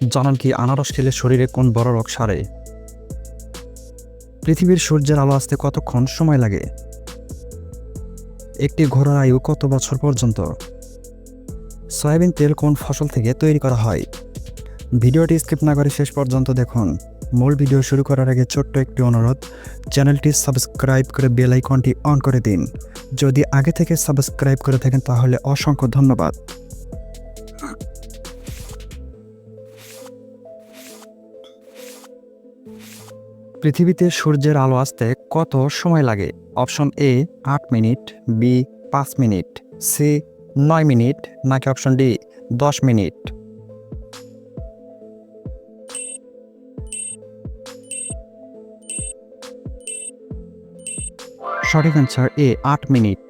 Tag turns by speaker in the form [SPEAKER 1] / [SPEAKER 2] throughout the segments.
[SPEAKER 1] জানান কি, আনারস খেলে শরীরে কোন বড় রোগ সারে? পৃথিবীর সূর্যের আলো আসতে কতক্ষণ সময় লাগে? একটি ঘোড়ার আয়ু কত বছর পর্যন্ত? সয়াবিন তেল কোন ফসল থেকে তৈরি করা হয়? ভিডিওটি স্কিপ না করে শেষ পর্যন্ত দেখুন। মূল ভিডিও শুরু করার আগে ছোট্ট একটি অনুরোধ, চ্যানেলটি সাবস্ক্রাইব করে বেল আইকনটি অন করে দিন। যদি আগে থেকে সাবস্ক্রাইব করে থাকেন তাহলে অসংখ্য ধন্যবাদ। পৃথিবীতে সূর্যের আলো আসতে কত সময় লাগে? অপশন এ আট মিনিট বি পাঁচ মিনিট সি নয় মিনিট, নাকি অপশন ডি দশ মিনিট? সঠিক অ্যান্সার এ আট মিনিট।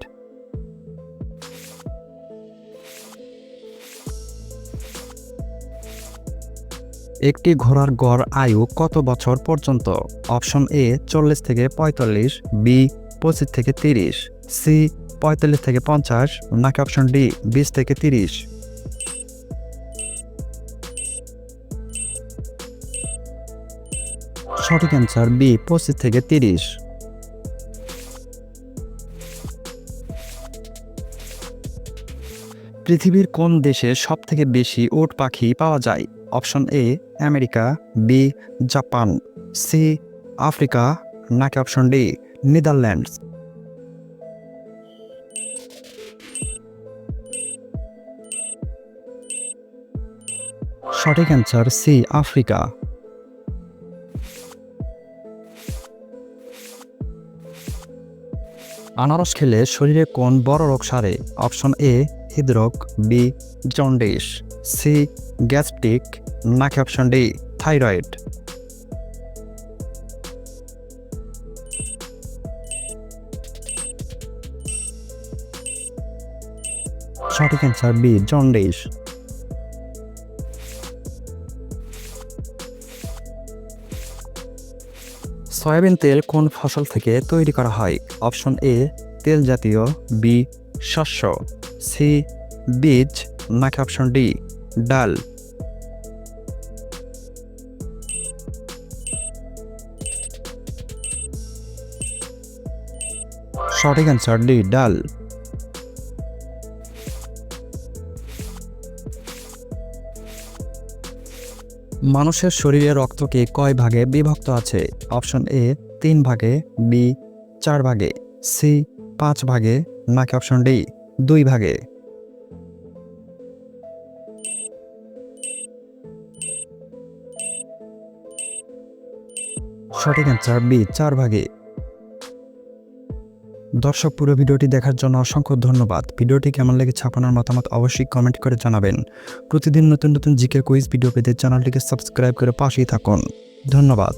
[SPEAKER 1] একটি ঘোড়ার গড় আয়ু কত বছর পর্যন্ত? অপশন এ, চল্লিশ থেকে পঁয়তাল্লিশ, বি, পঁচিশ থেকে তিরিশ, সি, পঁয়তাল্লিশ থেকে পঞ্চাশ, নাকি অপশন ডি, বিশ থেকে তিরিশ? সঠিক অ্যান্সার বি, পঁচিশ থেকে তিরিশ। পৃথিবীর কোন দেশে সব থেকে বেশি উট পাখি পাওয়া যায়? Option A, America, B, Japan, C, Africa, নাকি অপশন ডি, নেদারল্যান্ডস। সঠিক অ্যান্সার সি, আফ্রিকা। আনারস খেলে শরীরে কোন বড় রোগ সারে? অপশন এ, হৃদরোগ, বি, জন্ডিস, সি, গ্যাস্ট্রিক, নাকি অপশন ডি, থাইরয়েড? সঠিক অ্যান্সার বি, জন্ডিস। সয়াবিন তেল কোন ফসল থেকে তৈরি করা হয়? অপশন এ, তেল জাতীয়, বি, শস্য। সি, বীজ। নাকি অপশন ডি, ডাল। সঠিক অ্যান্সার ডি, ডাল। মানুষের শরীরে রক্তকে কয় ভাগে বিভক্ত আছে? অপশন এ, তিন ভাগে, বি, চার ভাগে, সি, পাঁচ ভাগে, নাকি অপশন ডি, দুই ভাগে? সঠিক অ্যান্সার বি, চার ভাগে। দর্শক, পুরো ভিডিওটি দেখার জন্য অসংখ্য ধন্যবাদ। ভিডিওটি কেমন লেগেছে ছাপানোর মতামত অবশ্যই কমেন্ট করে জানাবেন। প্রতিদিন নতুন নতুন জিকে কুইজ ভিডিও পেতে চ্যানেলটিকে সাবস্ক্রাইব করে পাশেই থাকুন। ধন্যবাদ।